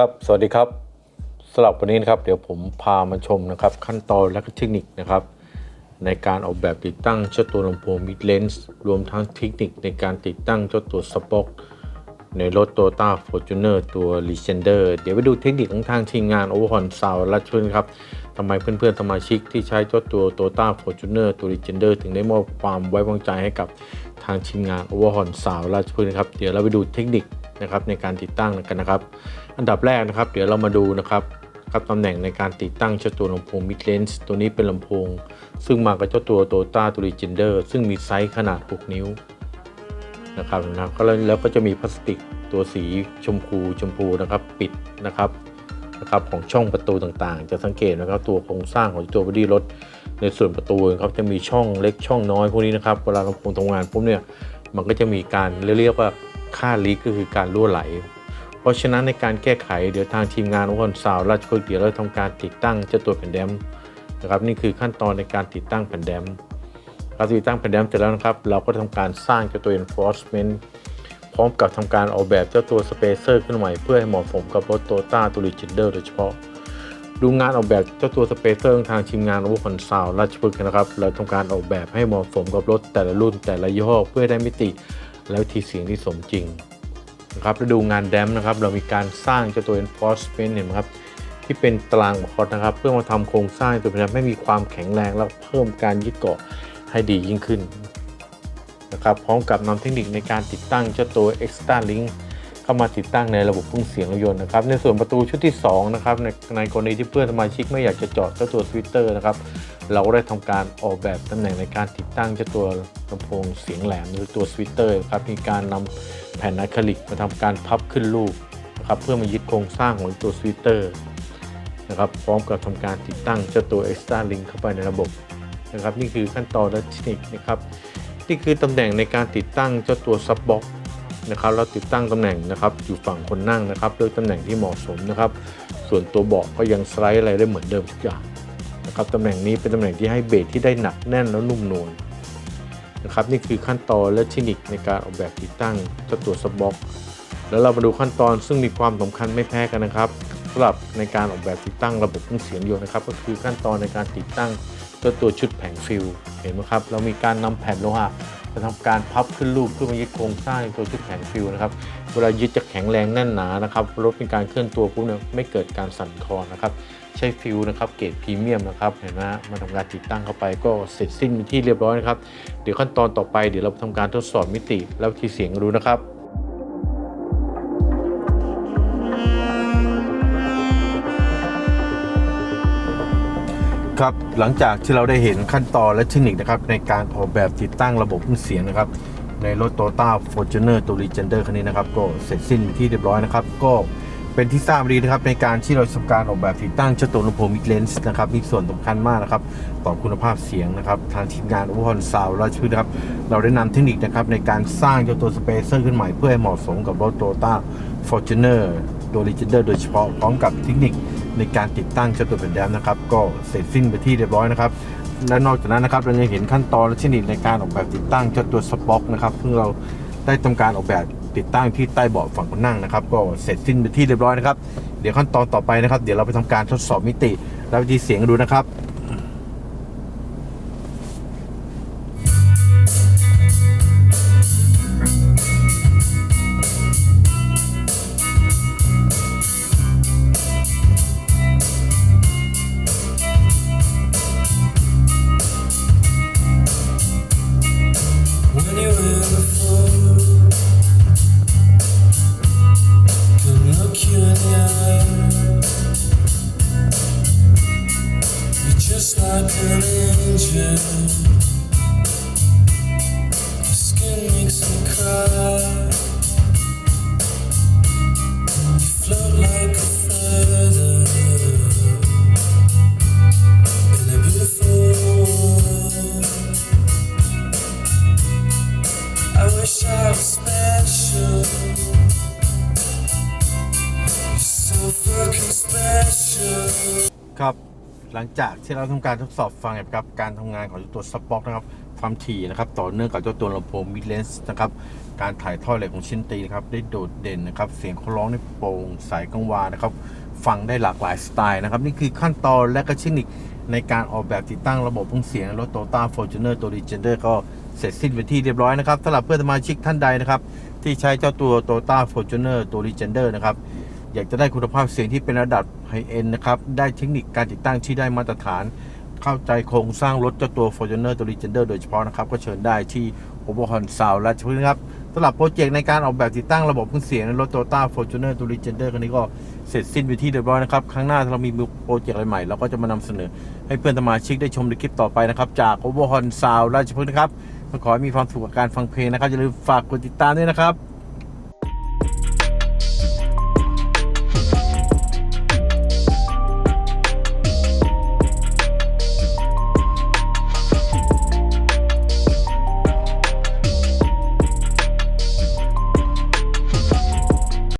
ครับ สวัสดีครับสำหรับวันนี้นะครับ เดี๋ยวผมพามาชมนะครับ ขั้นตอนและก็เทคนิคนะครับ ในการออกแบบติดตั้งเจ้าตัวลำโพงมิดเลนส์รวมทั้งเทคนิคในการติดตั้งเจ้าตัวสป็อกในรถ Toyota Fortuner ตัว Legender เดี๋ยวไปดูเทคนิคของทางทีมงาน Overhaul Sound และช่วยนครับทำไมเพื่อนๆสมาชิกที่ใช้เจ้าตัว Toyota Fortuner ตัว Legender ถึงได้มอบความไว้วางใจให้กับทางทีมงาน Overhaul Sound และช่วยนครับ เดี๋ยวเราไปดูเทคนิค นะครับในการติดตั้งกันนะครับ อันดับแรกนะครับ เดี๋ยวเรามาดูนะครับครับตำแหน่งในการติดตั้งเจ้าตัวลำโพง mid range ตัวนี้เป็นลำโพง ซึ่งมากับเจ้าตัว Toyota ตัว Legender ซึ่งมีไซส์ขนาด 6 นิ้วนะครับนะครับก็แล้วแล้วก็จะมีพลาสติกตัวสีชมพูชมพูนะครับปิดนะครับนะครับของช่องประตูต่างๆ จะสังเกตนะครับตัวโครงสร้างของตัวบอดี้รถในส่วนประตูครับจะมีช่องเล็กช่องน้อยพวกนี้นะครับเวลาลำโพงทำงานปุ๊บเนี่ยมันก็จะมีการเรียกว่า ค่าลีกก็คือการรั่วไหล เพราะฉะนั้นในการแก้ไขเดี๋ยวทางทีมงานองค์กรสาวราชพฤกษ์เดี๋ยวเราทำการติดตั้งเจ้าตัวแผ่นแดมนะครับนี่คือขั้นตอนในการติดตั้งแผ่นแดมเราติดตั้งแผ่นแดมเสร็จแล้วนะครับ เราก็ทำการสร้างเจ้าตัว enforcement พร้อมกับทำการออกแบบเจ้าตัวสเปเซอร์ขึ้นใหม่เพื่อให้เหมาะสมกับรถโตต้าตัว Legender โดยเฉพาะดูงานออกแบบเจ้าตัวสเปเซอร์ทางทีมงานองค์กรสาวราชพฤกษ์นะครับ เราทำการออกแบบให้เหมาะสมกับรถแต่ละรุ่นแต่ละยี่ห้อเพื่อให้ได้มิติ และวิธีเสียงที่สมจริงนะครับแล้วดูงานแดมนะครับเรามีการสร้างเจ้าตัว enforcement เห็นไหมครับที่เป็นตารางบอร์ดนะครับ เพื่อมาทำโครงสร้างตัวนี้ให้มีความแข็งแรงและเพิ่มการยึดเกาะให้ดียิ่งขึ้นนะครับพร้อมกับนำเทคนิคในการติดตั้งเจ้าตัว extra link เข้ามาติดตั้งในระบบเครื่องเสียงรถยนต์นะครับ ในส่วนประตูชุดที่2นะครับในในกรณีที่เพื่อนสมาชิกไม่อยากจะจาะเจ้าตัวสวิตเตอร์นะครับ เราก็ได้ทำการออกแบบตำแหน่งในการติดตั้งเจ้าตัวลำโพงเสียงแหลมหรือตัวสวิตเตอร์ครับมีการนำแผ่นอะคริลิกมาทำการพับขึ้นรูปนะครับเพื่อมายึดโครงสร้างของตัวสวิตเตอร์นะครับพร้อมกับทำการติดตั้งเจ้าตัว Extra Link เข้าไปในระบบนะครับนี่คือขั้นตอนและเทคนิคนะครับนี่คือตำแหน่งในการติดตั้งเจ้าตัวซับบ็อกนะครับเราติดตั้งตำแหน่งนะครับอยู่ฝั่งคนนั่งนะครับเลือกตำแหน่งที่เหมาะสมนะครับ ส่วนตัวเบาะก็ยังสไลด์อะไรได้เหมือนเดิมทุกอย่าง นะครับตำแหน่งนี้เป็นตำแหน่งที่ให้เบสที่ได้หนักแน่นแล้วนุ่มนวลนะครับนี่คือขั้นตอนและเทคนิคในการออกแบบติดตั้งเจ้าตัวสบ็อกแล้วเรามาดูขั้นตอนซึ่งมีความสำคัญไม่แพ้กันนะครับสำหรับในการออกแบบติดตั้งระบบเครื่องเสียงยนต์นะครับ ก็คือขั้นตอนในการติดตั้งเจ้าตัวชุดแผงฟิลเห็นไหมครับเรามีการนำแผ่นโลหะมาทำการพับขึ้นรูปเพื่อมายึดโครงสร้างตัวชุดแผงฟิลนะครับ เวลายึดจะแข็งแรงแน่นหนานะครับ รถเป็นการเคลื่อนตัวปุ๊บเนี่ยไม่เกิดการสั่นคลอนนะครับ ใช้ฟิวนะครับเกรดพรีเมียมนะครับเห็นไหมมาทำการติดตั้งเข้าไปก็เสร็จสิ้นเป็นที่เรียบร้อยนะครับเดี๋ยวขั้นตอนต่อไปเดี๋ยวเราทำการทดสอบมิติแล้วที่เสียงดูนะครับครับหลังจากที่เราได้เห็นขั้นตอนและเทคนิคนะครับในการออกแบบติดตั้งระบบเครื่องเสียงนะครับ ในรถ Toyota Fortuner ตัว Legender คันนี้นะครับ ก็เสร็จสิ้นที่เรียบร้อยนะครับ ก็ เป็นที่ทราบดีนะครับในการที่เราทำการออกแบบติดตั้งเจ้าตัวลำโพง mid range นะครับมีส่วนสำคัญมากนะครับต่อคุณภาพเสียงนะครับ ทางทีมงานอุปกรณ์ซาวราชพฤกษ์นะครับ เราได้นำเทคนิคนะครับในการสร้างเจ้าตัวสเปเซอร์ขึ้นใหม่เพื่อให้เหมาะสมกับรถ Toyota Fortuner ตัว Legender โดยเฉพาะพร้อมกับเทคนิคในการติดตั้งเจ้าตัวแผ่นแดมนะครับ ก็เสร็จสิ้นไปที่เรียบร้อยนะครับและนอกจากนั้นนะครับเรายังเห็นขั้นตอนและเทคนิคในการออกแบบติดตั้งเจ้าตัวสป็อกนะครับซึ่งเราได้ทำการออกแบบ ติดตั้งที่ใต้เบาะฝั่งคนนั่งนะครับ ก็เสร็จสิ้นไปที่เรียบร้อยนะครับ เดี๋ยวขั้นตอนต่อไปนะครับ เดี๋ยวเราไปทำการทดสอบมิติ และวิธีเสียงดูนะครับ just like an angel. Skin makes me cry. You float like a feather in a beautiful world. I wish I was special. You're so fucking special. Cup. หลังจากที่เราทำการทดสอบฟังกับการทำงานของตัวสป็อกนะครับความถี่นะครับต่อเนื่องกับเจ้าตัวลำโพงมิดเลนส์นะครับการถ่ายทอดอะไรของชินตีนะครับได้โดดเด่นนะครับเสียงเขาร้องได้โปร่งใสกังวานนะครับฟังได้หลากหลายสไตล์นะครับนี่คือขั้นตอนและก็เทคนิคในการออกแบบติดตั้งระบบเครื่องเสียงรถโตต้าฟอร์จูเนอร์ตัวดีเจนเดอร์ก็เสร็จสิ้นไปนที่เรียบร้อยนะครับสำหรับเพื่อนสมาชิกท่านใดนะครับที่ใช้เจ้าตัวโตต้าฟอร์จูเนอร์ตัวดีเจนเดอร์นะครับ อยากจะได้คุณภาพเสียงที่เป็นระดับไฮเอ็นนะครับ ได้เทคนิคการติดตั้งที่ได้มาตรฐาน เข้าใจโครงสร้างรถเจ้าตัว Fortuner ตัว Legender โดยเฉพาะนะครับ ก็เชิญได้ที่ o b e r h o r n Sound และพื้นครับสำหรับโปรเจกต์ในการออกแบบติดตั้งระบบเครื่องเสียงในรถ Toyota Fortuner ตัว Legender คันนี้ก็เสร็จสิ้นไปที่เรียบร้อยนะครับ ครั้งหน้าถ้าเรามีโปรเจกต์อะไรใหม่เราก็จะมานำเสนอ ให้เพื่อนสมาชิกได้ชมในคลิปต่อไปนะครับจาก o b e r h o r n Sound ราชพฤกษ์นะครับขอให้มีความสุขกับการฟังเพลงนะครับอย่าลืมฝากกดติดตามด้วยนะครับ